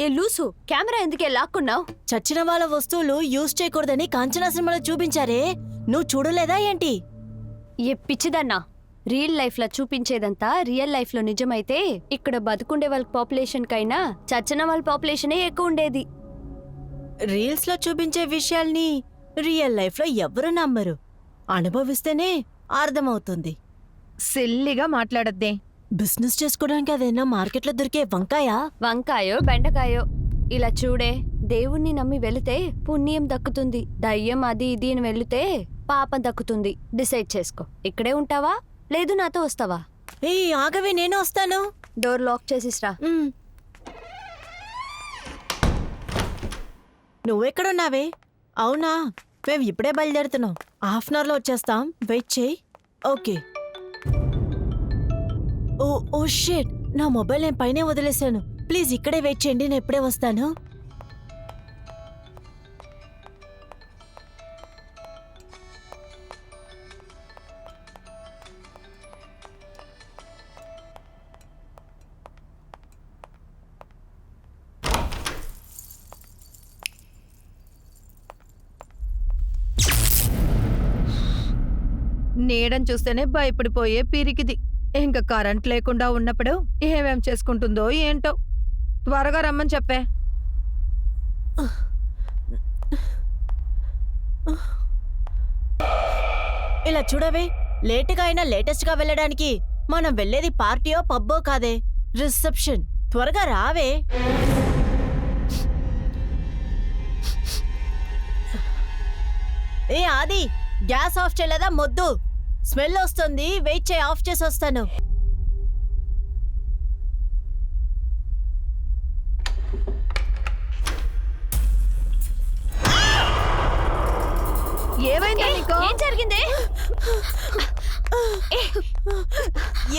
ఏ loose camera ఎందుకే లాక్కున్నావు? చచ్చిన వాళ్ళ వస్తువులు యూజ్ చేయకూడదని కాంచనా సినిమాలో చూపించారే. నువ్వు చూడలేదా ఏంటి? ఏ పిచ్చిదన్నా. రియల్ లైఫ్లో చూపించేదంతా రియల్ లైఫ్లో నిజమైతే ఇక్కడ బతుకుండే వాళ్ళ పాపులేషన్ కైనా చచ్చిన వాళ్ళ పాపులేషనే ఎక్కువ ఉండేది. రీల్స్లో చూపించే విషయాల్ని రియల్ లైఫ్లో ఎవరు నమ్మరు. అనుభవిస్తేనే అర్థమవుతుంది. సిల్లిగా మాట్లాడద్దే. బిజినెస్ చేసుకోవడానికి అదేనా మార్కెట్లో దొరికే వంకాయ? వంకాయో బెండకాయో? ఇలా చూడే దేవుణ్ణి నమ్మి వెళితే పుణ్యం దక్కుతుంది. దయ్యం అది ఇది అని వెళితే పాపం దక్కుతుంది. డిసైడ్ చేసుకో. ఇక్కడే ఉంటావా? లేదు నాతో వస్తావా? ఏ ఆగవే నేను వస్తాను. డోర్ లాక్ చేసిస్రా. నువ్వెక్కడున్నావే? అవునా? మేము ఇప్పుడే బయలుదేరుతున్నాం. హాఫ్ అన్ అవర్లో వచ్చేస్తాం. వెయిట్ చేయి. ఓకే. ఓ ఓ షేట్. నా మొబైల్ నేను పైనే వదిలేశాను. ప్లీజ్ ఇక్కడే వెయిట్ చేయండి నేను ఎప్పుడే వస్తాను. నీడని చూస్తేనే భయపడిపోయే పిరికిది. ఇంకా కరెంట్ లేకుండా ఉన్నప్పుడు ఏమేం చేసుకుంటుందో ఏంటో. త్వరగా రమ్మని చెప్పే. ఇలా చూడవే లేటుగా అయినా లేటెస్ట్గా వెళ్ళడానికి మనం వెళ్ళేది పార్టీయో పబ్బో కాదే. రిసెప్షన్. త్వరగా రావే. ఏ ఆది గ్యాస్ ఆఫ్ చేయలేదా మొద్దు? స్మెల్ వస్తుంది. వెయిట్ చేయి ఆఫ్ చేసి వస్తాను. ఏమైందా ఏం జరిగింది?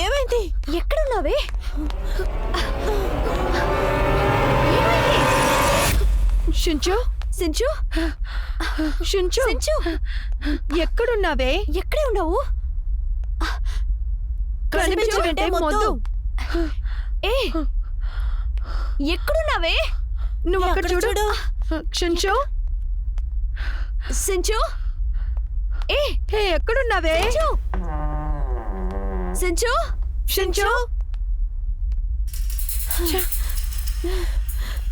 ఏమైంది? ఎక్కడున్నావే? షుంచు సించు షుంచు సించు ఎక్కడున్నావే? ఎక్కడే ఉన్నావు? మొద్దు. ఏ? ఎక్కడున్నావే? నువ్వు అక్కడ చూడు. షుంచు సించు. ఏ? హే ఎక్కడున్నావే? సించు. షుంచు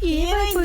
ఏమైంది?